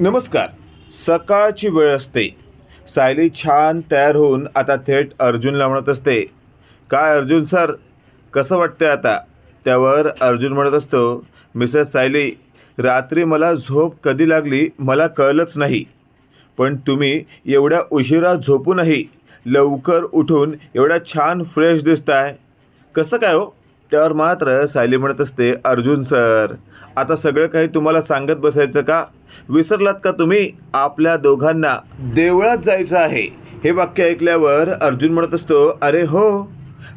नमस्कार. सकाळची वेळ असते. सायली छान तयार होऊन आता थेट अर्जुनला म्हणत असते. काय अर्जुन सर कसं वाटतंय आता? त्यावर अर्जुन म्हणत असतो मिसेस सायली रात्री मला झोप कधी लागली मला कळलंच नाही. पण तुम्ही एवढ्या उशिरा झोपूनही लवकर उठून एवढ्या छान फ्रेश दिसताय. कसं काय हो? त्यावर मात्र सायली म्हणत असते अर्जुन सर आता सगळं काही तुम्हाला सांगत बसायचं का? विसरलात का तुम्ही? आपल्या दोघांना देवळात जायचं आहे. हे वाक्य ऐकल्यावर अर्जुन म्हणत असतो अरे हो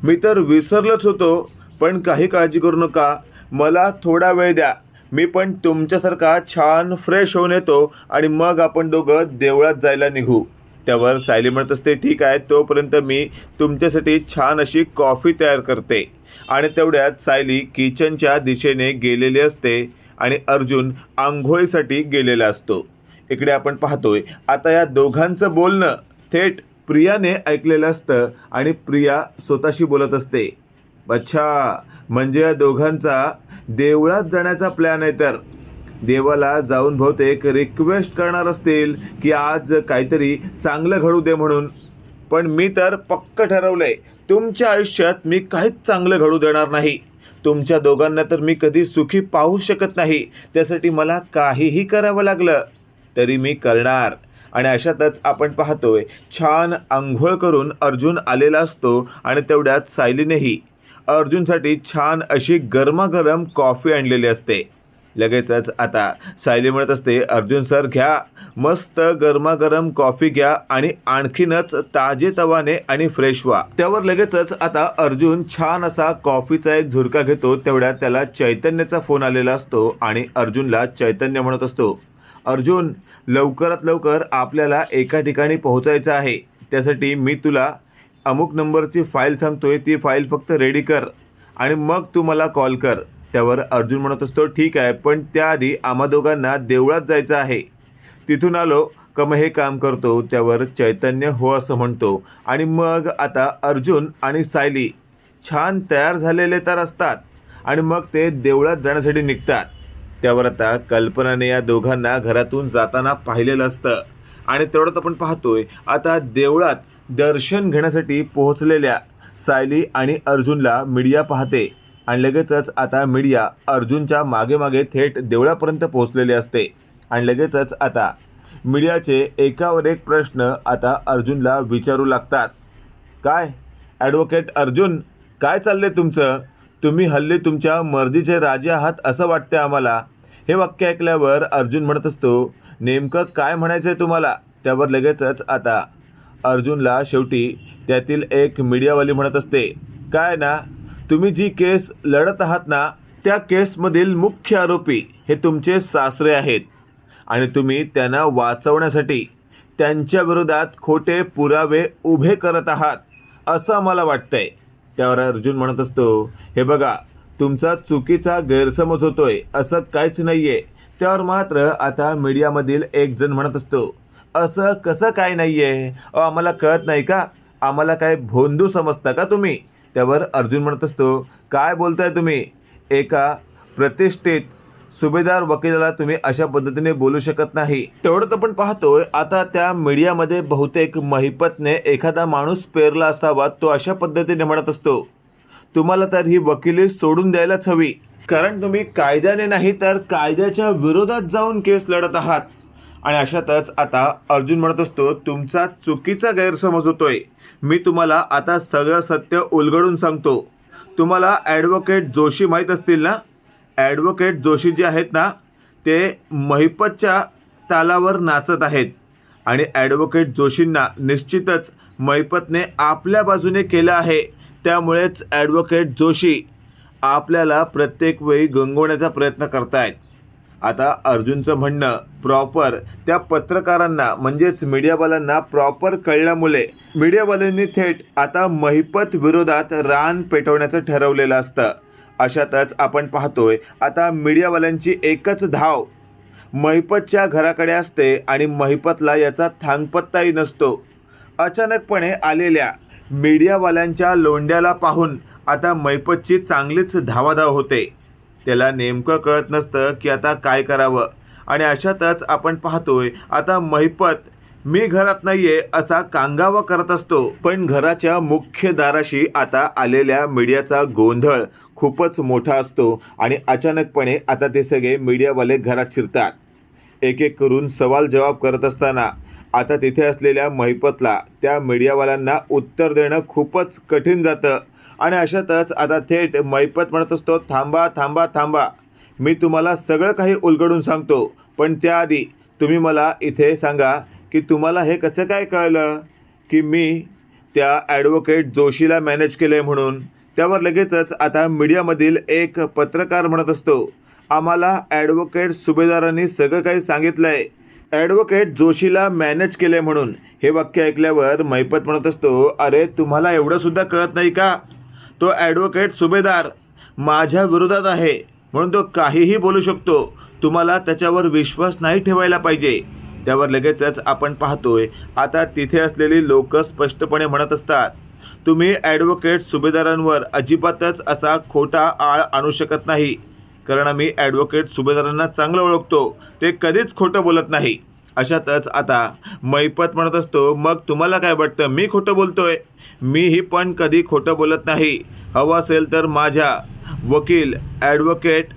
मी तर विसरलोच होतो पण काही काळजी करू नका. मला थोडा वेळ द्या. मी पण तुमच्यासारखा छान फ्रेश होऊन येतो आणि मग आपण दोघं देवळात जायला निघू. त्यावर सायली म्हणत असते ठीक आहे तोपर्यंत मी तुमच्यासाठी छान अशी कॉफी तयार करते. आणि तेवढ्यात सायली किचनच्या दिशेने गेलेली असते आणि अर्जुन आंघोळीसाठी गेलेला असतो. इकडे आपण पाहतोय आता या दोघांचं बोलणं थेट प्रियाने ऐकलेलं असतं आणि प्रिया स्वतःशी बोलत असते. अच्छा म्हणजे या दोघांचा देवळात जाण्याचा प्लॅन आहे तर. देवाला जाऊन बहुतेक रिक्वेस्ट करणार असतील की आज काहीतरी चांगलं घडू दे म्हणून. पण मी तर पक्क आहे तुमच्या आयुष्यात मी काहीच चांगलं घडू देणार नाही. तुमच्या दोघांना तर मी कधी सुखी पाहू शकत नाही त्यासाठी मला काहीही करावं लागलं तरी मी करणार. आणि अशातच आपण पाहतोय छान आंघोळ करून अर्जुन आलेला असतो आणि तेवढ्यात सायलीनेही. अर्जुनसाठी छान अशी गरमागरम कॉफी आणलेली असते. लगेचच आता सायली म्हणत असते अर्जुन सर घ्या. मस्त गरमागरम कॉफी घ्या आणि आणखीनच ताजे तवाने आणि फ्रेश व्हा. त्यावर लगेचच आता अर्जुन छान असा कॉफीचा एक झुरका घेतो तेवढ्यात त्याला चैतन्याचा फोन आलेला असतो आणि अर्जुनला चैतन्य म्हणत असतो अर्जुन लवकरात लवकर आपल्याला एका ठिकाणी पोहोचायचं आहे. त्यासाठी मी तुला अमुक नंबरची फाईल सांगतोय ती फाईल फक्त रेडी कर आणि मग तू मला कॉल कर. त्यावर अर्जुन म्हणत असतो ठीक आहे पण त्याआधी आम्हा दोघांना देवळात जायचं आहे. तिथून आलो का मग हे काम करतो त्यावर चैतन्य हो असं म्हणतो. आणि मग आता अर्जुन आणि सायली छान तयार झालेले तर असतात आणि मग ते देवळात जाण्यासाठी निघतात. त्यावर आता कल्पनाने या दोघांना घरातून जाताना पाहिलेलं असतं. आणि तेवढंच आपण पाहतोय आता देवळात दर्शन घेण्यासाठी पोहोचलेल्या सायली आणि अर्जुनला मीडिया पाहते. आणि लगेचच आता मीडिया अर्जुनच्या मागे मागे थेट देवळापर्यंत पोहोचलेले असते. आणि लगेचच आता मीडियाचे एकावर एक प्रश्न आता अर्जुनला विचारू लागतात. काय? ॲडव्होकेट अर्जुन काय चालले तुमचं? तुम्ही हल्ली तुमच्या मर्जीचे राजे आहात असं वाटते आम्हाला. हे वाक्य ऐकल्यावर अर्जुन म्हणत असतो नेमकं काय म्हणायचं आहे तुम्हाला? त्यावर लगेचच आता अर्जुनला शेवटी त्यातील एक मीडियावाली म्हणत असते काय ना तुम्ही जी केस लढत आहात ना त्या केसमधील मुख्य आरोपी हे तुमचे सासरे आहेत. आणि तुम्ही त्यांना वाचवण्यासाठी त्यांच्या विरोधात खोटे पुरावे उभे करत आहात असं आम्हाला वाटतंय. त्यावर अर्जुन म्हणत असतो हे बघा तुमचा चुकीचा गैरसमज होतोय असं काहीच नाही आहे त्यावर मात्र आता मीडियामधील एक जण म्हणत असतो असं कसं काय नाही आहे अहो आम्हाला कळत नाही का? आम्हाला काय भोंदू समजता का तुम्ही? त्यावर अर्जुन म्हणत असतो काय बोलताय तुम्ही? एका प्रतिष्ठित सुभेदार वकिलाला तुम्ही अशा पद्धतीने बोलू शकत नाही. तेवढंच आपण पाहतोय आता त्या मीडियामध्ये बहुतेक महिपतने एखादा माणूस पेरला असावा तो अशा पद्धतीने म्हणत असतो तुम्हाला तर ही वकिली सोडून द्यायलाच हवी. कारण तुम्ही कायद्याने नाही तर कायद्याच्या विरोधात जाऊन केस लढत आहात. आणि अशातच आता अर्जुन म्हणत असतो तुमचा चुकीचा गैरसमज होतोय. मी तुम्हाला आता सगळं सत्य उलगडून सांगतो. तुम्हाला ॲडव्होकेट जोशी माहीत असतील ना? ॲडव्होकेट जोशी जे आहेत ना ते महिपतच्या तालावर नाचत आहेत. आणि ॲडव्होकेट जोशींना निश्चितच महिपतने आपल्या बाजूने केलं आहे. त्यामुळेच ॲडव्होकेट जोशी आपल्याला प्रत्येक वेळी गंगवण्याचा प्रयत्न करतायत. आता अर्जुनचं म्हणणं प्रॉपर त्या पत्रकारांना म्हणजेच मीडियावाल्यांना प्रॉपर कळल्यामुळे मीडियावाल्यांनी थेट आता महिपत विरोधात रान पेटवण्याचं ठरवलेलं असतं. अशातच आपण पाहतोय आता मीडियावाल्यांची एकच धाव. महिपतच्या घराकडे असते आणि महिपतला याचा थांगपत्ताही नसतो. अचानकपणे आलेल्या मीडियावाल्यांच्या लोंड्याला पाहून आता मैपतची चांगलीच धावाधाव होते. त्याला नेमकं कळत नसतं की आता काय करावं. आणि अशातच आपण पाहतोय आता महिपत मी घरात नाहीये असा कांगावा करत असतो. पण घराच्या मुख्य दाराशी आता आलेल्या मीडियाचा गोंधळ खूपच मोठा असतो आणि अचानकपणे आता ते सगळे मीडियावाले घरात शिरतात. एक एक करून सवाल जवाब करत असताना आता तिथे असलेल्या महिपतला त्या मीडियावाल्यांना उत्तर देणं खूपच कठीण जातं. आणि अशातच आता थेट महिपत म्हणत असतो थांबा थांबा थांबा. मी तुम्हाला सगळं काही उलगडून सांगतो. पण त्याआधी तुम्ही मला इथे सांगा की तुम्हाला हे कसं काय कळलं की मी त्या ॲडव्होकेट जोशीला मॅनेज केलं आहे म्हणून? त्यावर लगेचच आता मीडियामधील एक पत्रकार म्हणत असतो आम्हाला ॲडव्होकेट सुभेदारांनी सगळं काही सांगितलं आहे ॲडव्होकेट जोशीला मॅनेज केले म्हणून. हे वाक्य ऐकल्यावर मैपत म्हणत असतो अरे तुम्हाला एवढंसुद्धा कळत नाही का? तो ॲडव्होकेट सुभेदार माझ्या विरोधात आहे. म्हणून तो काहीही बोलू शकतो. तुम्हाला त्याच्यावर विश्वास नाही ठेवायला पाहिजे. त्यावर लगेचच आपण पाहतोय आता तिथे असलेली लोक स्पष्टपणे म्हणत असतात तुम्ही ॲडव्होकेट सुभेदारांवर अजिबातच असा खोटा आळ आणू शकत नाही. कारण आम्ही ॲडव्होकेट सुभेदारांना चांगलं ओळखतो. ते कधीच खोटं बोलत नाही. अशातच आता मैपत म्हणत असतो मग तुम्हाला काय वाटतं? मी खोटं बोलतोय. मीही पण कधी खोटं बोलत नाही. हवं असेल तर माझ्या वकील ॲडव्होकेट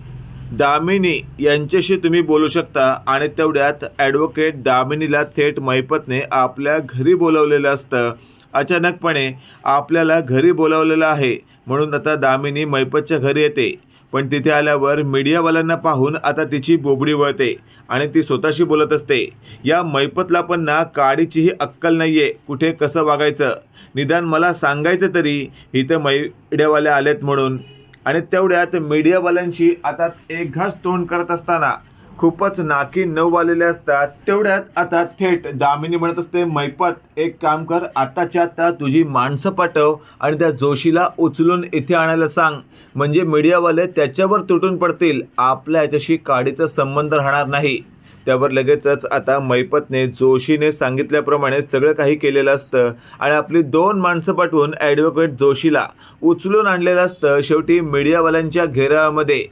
दामिनी यांच्याशी तुम्ही बोलू शकता आणि तेवढ्यात ॲडव्होकेट दामिनीला थेट मैपतने आपल्या घरी बोलवलेलं असतं. अचानकपणे आपल्याला घरी बोलावलेलं आहे. म्हणून आता दामिनी मैपतच्या घरी येते. पण तिथे आल्यावर मीडियावाल्यांना पाहून आता तिची बोबडी वळते आणि ती स्वतःशी बोलत असते. या मैपतलापांना काडीचीही अक्कल नाही आहे कुठे कसं वागायचं? निदान मला सांगायचं तरी इथं मीडियावाले आलेत म्हणून. आणि तेवढ्यात मीडियावाल्यांशी आता एक घास तोंड करत असताना खूपच नाकी नऊ आलेले असतात. तेवढ्यात आता थेट दामिनी म्हणत असते मैपत एक काम कर आताच्या आता तुझी माणसं पाठव आणि त्या जोशीला उचलून इथे आणायला सांग. म्हणजे मीडियावाले त्याच्यावर तुटून पडतील. आपल्या याच्याशी काडीचा संबंध राहणार नाही. त्यावर लगेचच आता मैपतने जोशीने सांगितल्याप्रमाणे सगळं काही केलेलं असतं आणि आपली दोन माणसं पाठवून ॲडव्होकेट जोशीला उचलून आणलेलं असतं शेवटी मीडियावाल्यांच्या घेरामध्ये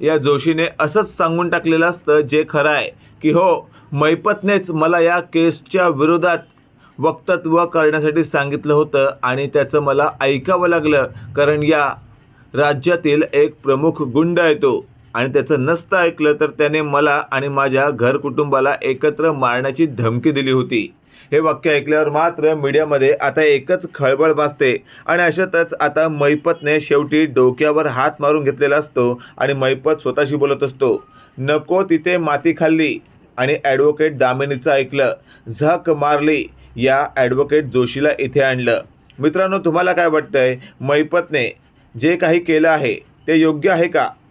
या जोशीने असंच सांगून टाकलेलं असतं जे खरं आहे. की हो मैपतनेच मला या केसच्या विरोधात वक्तत्व करण्यासाठी सांगितलं होतं आणि त्याचं मला ऐकावं लागलं कारण या राज्यातील एक प्रमुख गुंड आहे तो. आणि त्याचं नसतं ऐकलं तर त्याने मला आणि माझ्या घर कुटुंबाला एकत्र मारण्याची धमकी दिली होती. हे वाक्य ऐकल्यावर मात्र मीडियामध्ये आता एकच खळबळ भासते. आणि अशातच आता मैपतने शेवटी डोक्यावर हात मारून घेतलेला असतो आणि मैपत स्वतःशी बोलत असतो. नको तिथे माती खाल्ली. आणि ॲडव्होकेट दामिनीचं ऐकलं. झक मारली. या ॲडव्होकेट जोशीला इथे आणलं. मित्रांनो तुम्हाला काय वाटतंय? मैपतने जे काही केलं आहे ते योग्य आहे का?